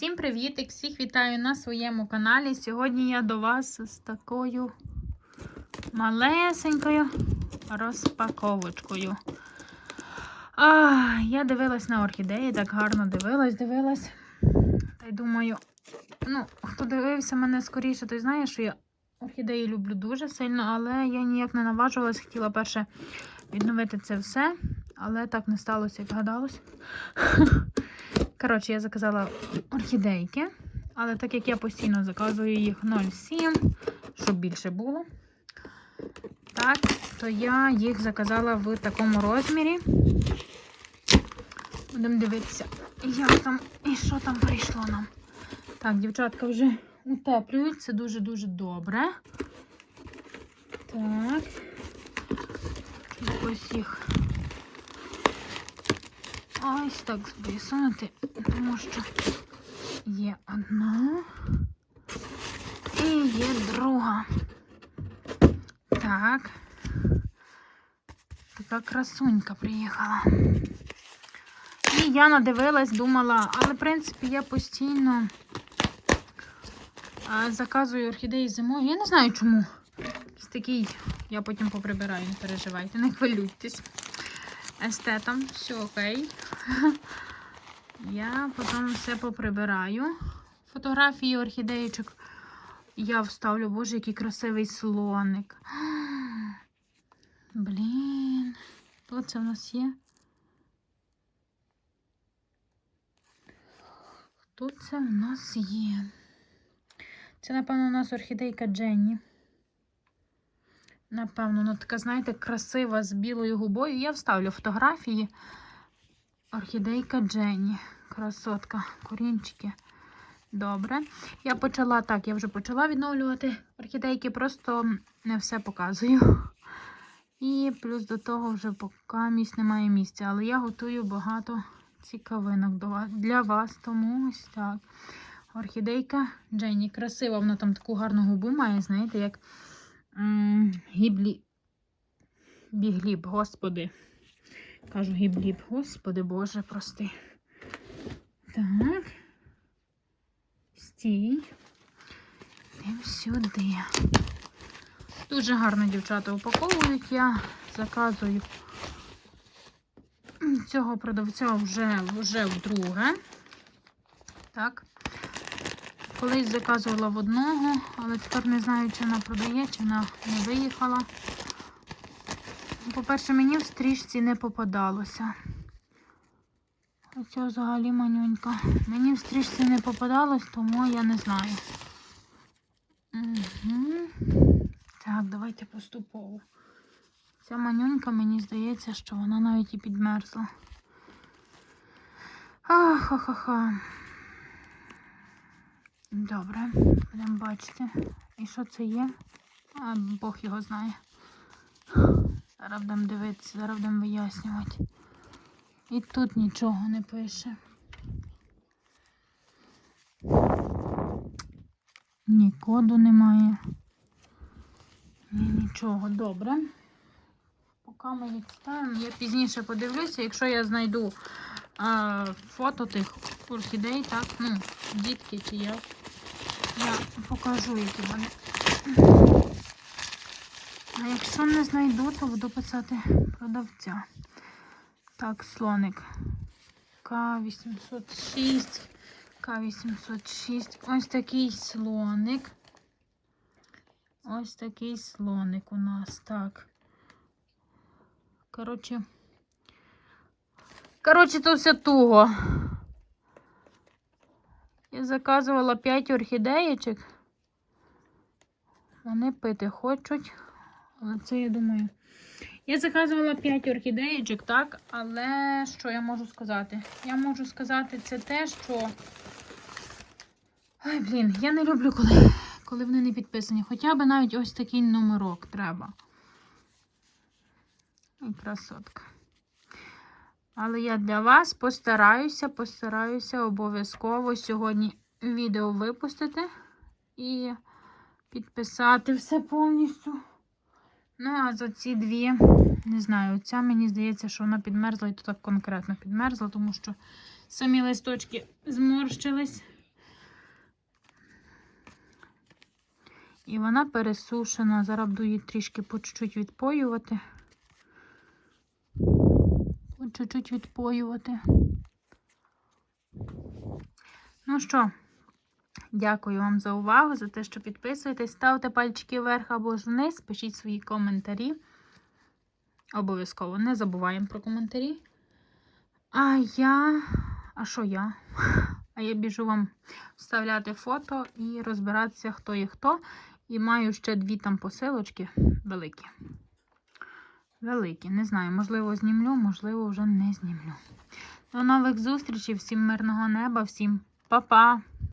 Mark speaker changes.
Speaker 1: Всім привіт! Всіх вітаю на своєму каналі. Сьогодні я до вас з такою малесенькою розпаковочкою. А, я дивилась на орхідеї, так гарно дивилась, дивилась. Та й думаю, ну, хто дивився мене скоріше, той знає, що я орхідеї люблю дуже сильно, але я ніяк не наважувалась, хотіла перше відновити це все, але так не сталося, як гадалось. Коротше, я заказала орхідейки, але так як я постійно заказую їх 0,7, щоб більше було, так, то я їх заказала в такому розмірі. Будемо дивитися, як там і що там прийшло нам. Так, дівчатка вже утеплюють, це дуже-дуже добре. Так. Ось їх ось так висунути, тому що є одна і є друга. Так. Така красунька приїхала. І я надивилась, думала, але в принципі я постійно заказую орхідеї зимою. Я не знаю чому. Ось такий, я потім поприбираю, не переживайте, не хвилюйтесь. Естетом, все окей. Я потім все поприбираю. Фотографії орхідеїчок я вставлю. Боже, який красивий слоник. Блін. Хто це в нас є? Хто це в нас є? Це, напевно, у нас орхідейка Дженні. Напевно, ну така, знаєте, красива з білою губою. Я вставлю фотографії. Орхідейка Дженні. Красотка, корінчики. Добре. Я почала так, я вже почала відновлювати орхідейки, просто не все показую. І плюс до того вже поки місць немає місця. Але я готую багато цікавинок для вас, тому ось так. Орхідейка Дженні. Красива, вона там таку гарну губу має, знаєте, як гіблі. Бігліб, господи. Кажу гібліб, господи Боже, прости. Так. Стій. Йдемо сюди. Дуже гарно дівчата упаковують. Я заказую цього продавця вже, вже вдруге. Так. Колись заказувала в одного, але тепер не знаю, чи вона продає, чи вона не виїхала. По-перше, мені в стрічці не попадалося. Оця взагалі манюнька. Мені в стрічці не попадалось, тому я не знаю. Угу. Так, давайте поступово. Ця манюнька, мені здається, що вона навіть і підмерзла. Ха-ха-ха. Добре, будемо бачити. І що це є? А, Бог його знає. Зараз будемо дивитися, зараз будемо вияснювати. І тут нічого не пише. Ні коду немає. Ні, нічого, добре. Поки ми їх я пізніше подивлюся, якщо я знайду а, фото тих орхідей, так, ну, дітки чи як, я покажу, які вони. А якщо не знайду, то буду писати продавця. Так, слоник. К806. К806. Ось такий слоник. Ось такий слоник у нас. Так. Коротше. Коротше, то все туго. Я заказувала 5 орхідеєчок. Вони пити хочуть. Але це, я думаю. Я заказувала 5 орхідеєчок, так, але що я можу сказати? Я можу сказати це те, що. Ай, блін, я не люблю, коли коли вони не підписані. Хоча б навіть ось такий номерок треба. Ой, красотка. Але я для вас постараюся, постараюся обов'язково сьогодні відео випустити і підписати все повністю. Ну, а за ці дві, не знаю, ця мені здається, що вона підмерзла і то так конкретно підмерзла, тому що самі листочки зморщились. І вона пересушена. Зараз буду її трішки по чуть-чуть відпоювати. Чуть-чуть відпоювати. Ну що, дякую вам за увагу, за те, що підписуєтесь. Ставте пальчики вверх або ж вниз, пишіть свої коментарі. Обов'язково не забуваємо про коментарі. А я. А що я? А я біжу вам вставляти фото і розбиратися, хто є хто. І маю ще дві там посилочки великі. Великі. Не знаю, можливо, знімлю, можливо, вже не знімлю. До нових зустрічей, всім мирного неба, всім па-па!